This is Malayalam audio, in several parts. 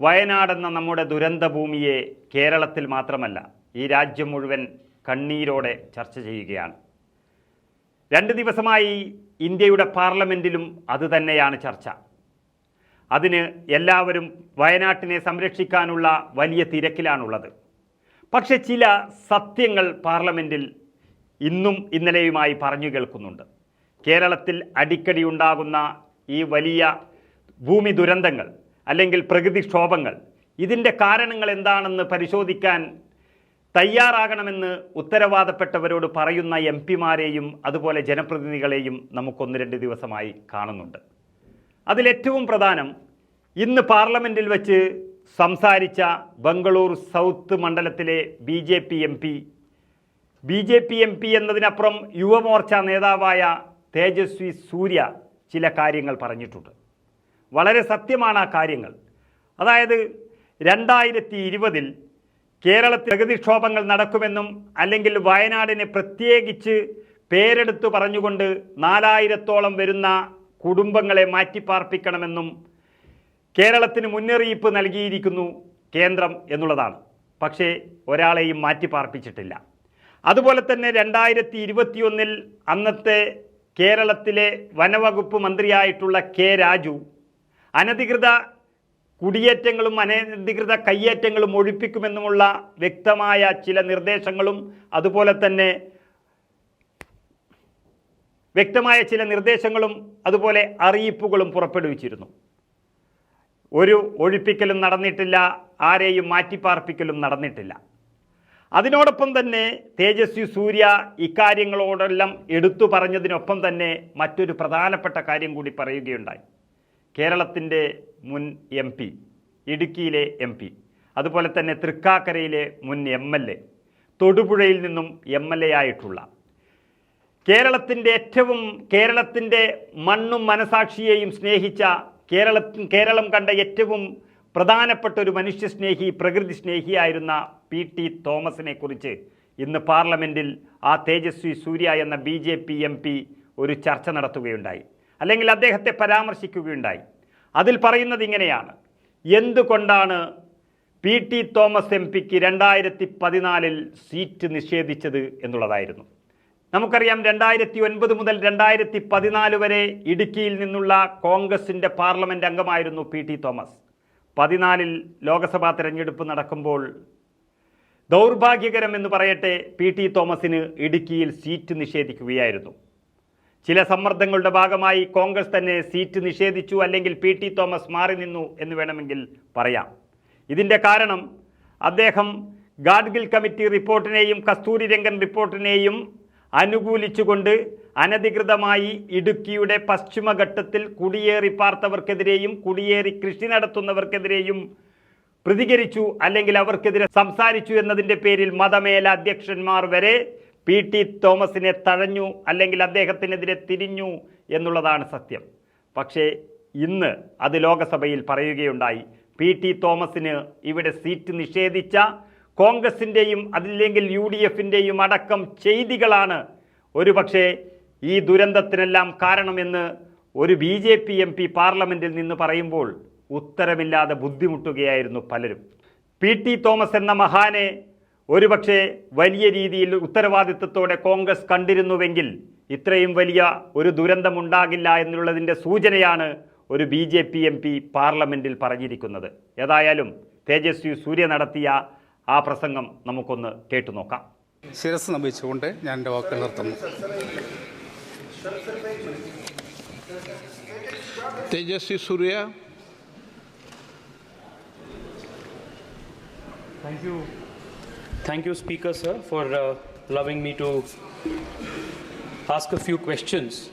വയനാടെന്ന നമ്മുടെ ദുരന്ത ഭൂമിയെ കേരളത്തിൽ മാത്രമല്ല ഈ രാജ്യം മുഴുവൻ കണ്ണീരോടെ ചർച്ച ചെയ്യുകയാണ്. രണ്ട് ദിവസമായി ഇന്ത്യയുടെ പാർലമെന്റിലും അതുതന്നെയാണ് ചർച്ച. അതിന് എല്ലാവരും വയനാട്ടിനെ സംരക്ഷിക്കാനുള്ള വലിയ തിരക്കിലാണുള്ളത്. പക്ഷെ ചില സത്യങ്ങൾ പാർലമെന്റിൽ ഇന്നും ഇന്നലെയുമായി പറഞ്ഞു കേൾക്കുന്നുണ്ട്. കേരളത്തിൽ അടിക്കടി ഉണ്ടാകുന്ന ഈ വലിയ ഭൂമി ദുരന്തങ്ങൾ അല്ലെങ്കിൽ പ്രകൃതിക്ഷോഭങ്ങൾ ഇതിന്റെ കാരണങ്ങൾ എന്താണെന്ന് പരിശോധിക്കാൻ തയ്യാറാകണമെന്ന് ഉത്തരവാദപ്പെട്ടവരോട് പറയുന്ന എം പിമാരെയും അതുപോലെ ജനപ്രതിനിധികളെയും നമുക്കൊന്ന് രണ്ട് ദിവസമായി കാണുന്നുണ്ട്. അതിലേറ്റവും പ്രധാനം ഇന്ന് പാർലമെന്റിൽ വച്ച് സംസാരിച്ച ബംഗളൂർ സൗത്ത് മണ്ഡലത്തിലെ B J P M P. B J P M P എന്നതിനപ്പുറം യുവമോർച്ച നേതാവായ തേജസ്വി സൂര്യ ചില കാര്യങ്ങൾ പറഞ്ഞിട്ടുണ്ട്. വളരെ സത്യമാണ് ആ കാര്യങ്ങൾ. അതായത് രണ്ടായിരത്തി ഇരുപതിൽ കേരളത്തിൽ പ്രകൃതിക്ഷോഭങ്ങൾ നടക്കുമെന്നും അല്ലെങ്കിൽ വയനാടിനെ പ്രത്യേകിച്ച് പേരെടുത്തു പറഞ്ഞുകൊണ്ട് നാലായിരത്തോളം വരുന്ന കുടുംബങ്ങളെ മാറ്റിപ്പാർപ്പിക്കണമെന്നും കേരളത്തിന് മുന്നറിയിപ്പ് നൽകിയിരിക്കുന്നു കേന്ദ്രം എന്നുള്ളതാണ്. പക്ഷേ ഒരാളെയും മാറ്റിപ്പാർപ്പിച്ചിട്ടില്ല. അതുപോലെ തന്നെ രണ്ടായിരത്തി ഇരുപത്തിയൊന്നിൽ അന്നത്തെ കേരളത്തിലെ വനവകുപ്പ് മന്ത്രിയായിട്ടുള്ള കെ രാജു അനധികൃത കുടിയേറ്റങ്ങളും അനധികൃത കയ്യേറ്റങ്ങളും ഒഴിപ്പിക്കുമെന്നുമുള്ള വ്യക്തമായ ചില നിർദ്ദേശങ്ങളും അതുപോലെ തന്നെ വ്യക്തമായ ചില നിർദ്ദേശങ്ങളും അതുപോലെ അറിയിപ്പുകളും പുറപ്പെടുവിച്ചിരുന്നു. ഒരു ഒഴിപ്പിക്കലും നടന്നിട്ടില്ല ആരെയും മാറ്റിപ്പാർപ്പിക്കലും നടന്നിട്ടില്ല. അതിനോടൊപ്പം തന്നെ തേജസ്വി സൂര്യ ഇക്കാര്യങ്ങളോടെല്ലാം എടുത്തു പറഞ്ഞതിനൊപ്പം തന്നെ മറ്റൊരു പ്രധാനപ്പെട്ട കാര്യം കൂടി പറയുകയുണ്ടായി. കേരളത്തിന്റെ മുൻ എം പി ഇടുക്കിയിലെ എം പി അതുപോലെ തന്നെ തൃക്കാക്കരയിലെ മുൻ എം എൽ എ തൊടുപുഴയിൽ നിന്നും എം എൽ എ ആയിട്ടുള്ള. കേരളത്തിന്റെ ഏറ്റവും കേരളത്തിന്റെ മണ്ണും മനസാക്ഷിയെയും സ്നേഹിച്ച കേരള കേരളം കണ്ട ഏറ്റവും പ്രധാനപ്പെട്ട ഒരു മനുഷ്യസ്നേഹി പ്രകൃതി സ്നേഹിയായിരുന്ന പി ടി തോമസിനെ കുറിച്ച് ഇന്ന് പാർലമെന്റിൽ ആ തേജസ്വി സൂര്യ എന്ന B J P M P ഒരു ചർച്ച നടത്തുകയുണ്ടായി. അല്ലെങ്കിൽ അദ്ദേഹത്തെ പരാമർശിക്കുകയുണ്ടായി. അതിൽ പറയുന്നത് ഇങ്ങനെയാണ്. എന്തുകൊണ്ടാണ് പി ടി തോമസ് എം പിക്ക് രണ്ടായിരത്തി പതിനാലിൽ സീറ്റ് നിഷേധിച്ചത് എന്നുള്ളതായിരുന്നു. നമുക്കറിയാം രണ്ടായിരത്തി ഒൻപത് മുതൽ രണ്ടായിരത്തി പതിനാല് വരെ ഇടുക്കിയിൽ നിന്നുള്ള കോൺഗ്രസിന്റെ പാർലമെന്റ് അംഗമായിരുന്നു പി ടി തോമസ്. പതിനാലിൽ ലോക്സഭാ തെരഞ്ഞെടുപ്പ് നടക്കുമ്പോൾ ദൗർഭാഗ്യകരം എന്ന് പറയട്ടെ പി ടി തോമസിന് ഇടുക്കിയിൽ സീറ്റ് നിഷേധിക്കുകയായിരുന്നു. ചില സമ്മർദ്ദങ്ങളുടെ ഭാഗമായി കോൺഗ്രസ് തന്നെ സീറ്റ് നിഷേധിച്ചു അല്ലെങ്കിൽ പി ടി തോമസ് മാറി നിന്നു എന്ന് വേണമെങ്കിൽ പറയാം. ഇതിന്റെ കാരണം അദ്ദേഹം ഗാഡ്ഗിൽ കമ്മിറ്റി റിപ്പോർട്ടിനെയും കസ്തൂരി രംഗൻ റിപ്പോർട്ടിനെയും അനുകൂലിച്ചുകൊണ്ട് അനധികൃതമായി ഇടുക്കിയുടെ പശ്ചിമഘട്ടത്തിൽ കുടിയേറി പാർത്തവർക്കെതിരെയും കുടിയേറി കൃഷി നടത്തുന്നവർക്കെതിരെയും പ്രതികരിച്ചു അല്ലെങ്കിൽ അവർക്കെതിരെ സംസാരിച്ചു എന്നതിന്റെ പേരിൽ മതമേല അധ്യക്ഷന്മാർ വരെ പി. ടി. തോമസിനെ തഴഞ്ഞു അല്ലെങ്കിൽ അദ്ദേഹത്തിനെതിരെ തിരിഞ്ഞു എന്നുള്ളതാണ് സത്യം. പക്ഷേ ഇന്ന് അത് ലോകസഭയിൽ പറയുകയുണ്ടായി. പി. ടി. തോമസിന് ഇവിടെ സീറ്റ് നിഷേധിച്ച കോൺഗ്രസിന്റെയും അതില്ലെങ്കിൽ യു ഡി എഫിന്റെയും അടക്കം ചെയ്തികളാണ് ഒരുപക്ഷെ ഈ ദുരന്തത്തിനെല്ലാം കാരണമെന്ന് ഒരു B J P M P പാർലമെന്റിൽ നിന്ന് പറയുമ്പോൾ ഉത്തരമില്ലാതെ ബുദ്ധിമുട്ടുകയായിരുന്നു പലരും. പി. ടി. തോമസ് എന്ന മഹാനെ ഒരുപക്ഷെ വലിയ രീതിയിൽ ഉത്തരവാദിത്വത്തോടെ കോൺഗ്രസ് കണ്ടിരുന്നുവെങ്കിൽ ഇത്രയും വലിയ ഒരു ദുരന്തമുണ്ടാകില്ല എന്നുള്ളതിന്റെ സൂചനയാണ് ഒരു B J P M P പാർലമെന്റിൽ പറഞ്ഞിരിക്കുന്നത്. ഏതായാലും തേജസ്വി സൂര്യ നടത്തിയ ആ പ്രസംഗം നമുക്കൊന്ന് കേട്ടുനോക്കാം ശിരസ് നമ്പിച്ചുകൊണ്ട് ഞാൻ എന്റെ വാക്കുകൾ നിർത്തുന്നു. Tejasvi Surya. Thank you Thank you, Speaker, sir, for uh, allowing me to ask a few questions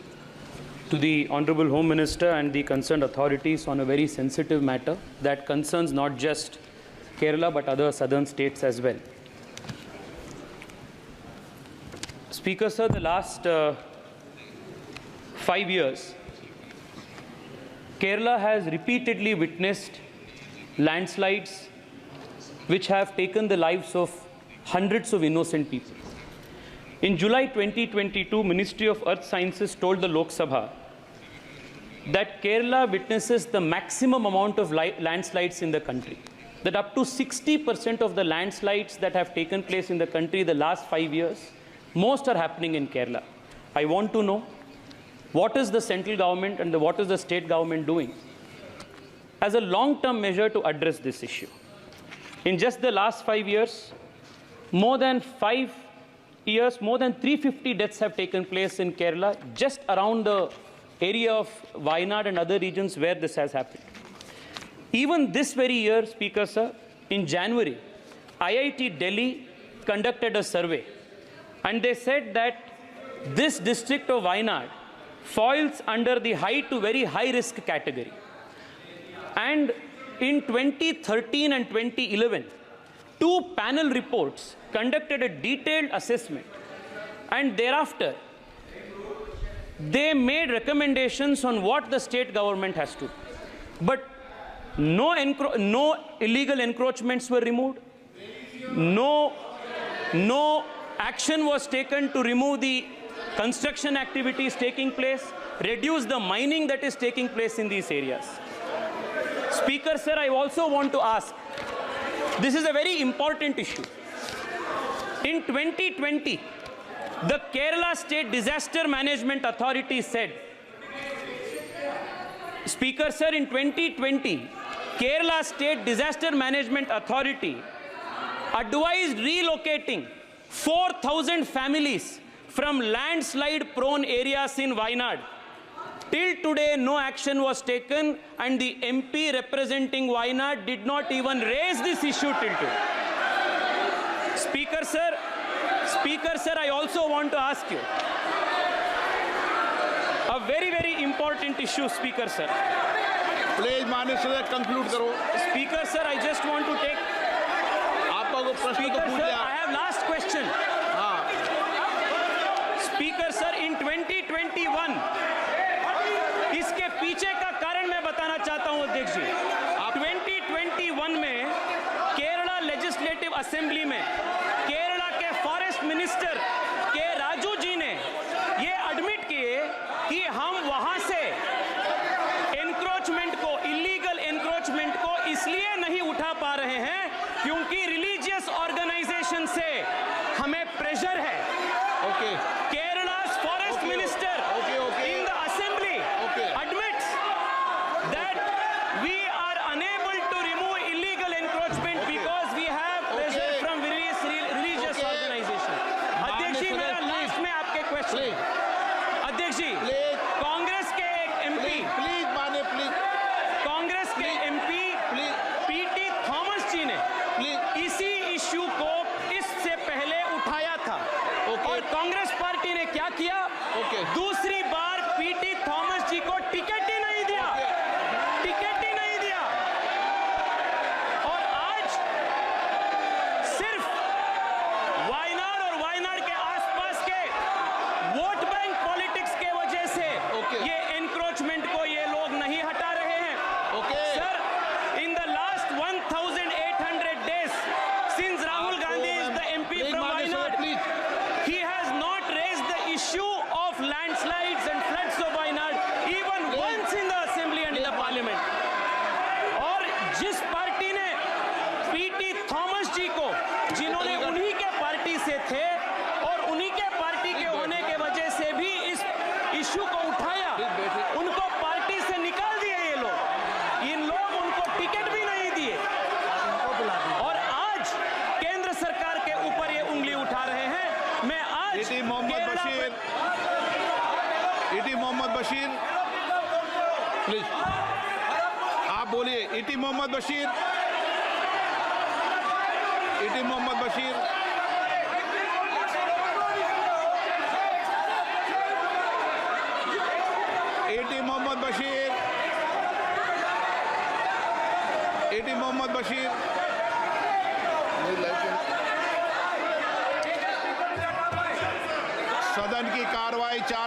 to the Honorable Home Minister and the concerned authorities on a very sensitive matter that concerns not just Kerala but other southern states as well. Speaker, sir, the last uh, five years, Kerala has repeatedly witnessed landslides which have taken the lives of hundreds of innocent people. In July 2022, Ministry of Earth Sciences told the Lok Sabha that Kerala witnesses the maximum amount of landslides in the country. That up to 60% of the landslides that have taken place in the country the last five years, most are happening in Kerala. I want to know what is the central government and the, what is the state government doing as a long term measure to address this issue. In just the last five years, more than five years, more than 350 deaths have taken place in Kerala, just around the area of Wayanad and other regions where this has happened. Even this very year, Speaker Sir, in January, IIT Delhi conducted a survey and they said that this district of Wayanad falls under the high to very high risk category. And in 2013 and 2011, two panel reports conducted a detailed assessment. And thereafter, they made recommendations on what the state government has to. But no, no illegal encroachments were removed. No, no action was taken to remove the construction activities taking place, reduce the mining that is taking place in these areas. Speaker, sir, I also want to ask this is a very important issue. In 2020, the Kerala State Disaster Management Authority said, Speaker, sir, in 2020, Kerala State Disaster Management Authority advised relocating 4,000 families from landslide prone areas in Wayanad. Till today, no action was taken, and the MP representing Wayanad did not even raise this issue till today. Speaker, sir, Speaker, sir, I also want to ask you a very, very important issue, Speaker, sir. Please, Manish, sir, conclude. Karo. Speaker, sir, I just want to take. Speaker, sir, I have last question. Speaker, sir, in 20 पीछे का कारण मैं बताना चाहता हूँ अध्यक्ष जी। 2021 में केरला लेजिस्लेटिव असेंबली में केरला के फॉरेस्ट मिनिस्टर के राजू जी ने ये एडमिट किए कि हम वहाँ से एनक्रोचमेंट को इलीगल एनक्रोचमेंट को इसलिए नहीं उठा पा रहे हैं क्योंकि Dusri जिस पार्टी ने पीटी थॉमस जी को जिन्होंने उन्हीं के पार्टी से थे और उन्हीं के पार्टी के होने के वजह से भी इस इश्यू को उठाया। उनको पार्टी से निकाल दिए ये लोग। इन लोग उनको टिकट भी नहीं दिए। और आज केंद्र सरकार के ऊपर ये उंगली उठा रहे हैं। मैं आज E T Mohammed Basheer. E T Mohammed Basheer. Please. बोलिए E T Mohammed Basheer. E T Mohammed Basheer. E T Mohammed Basheer. E T Mohammed Basheer. सदन की कार्रवाई चार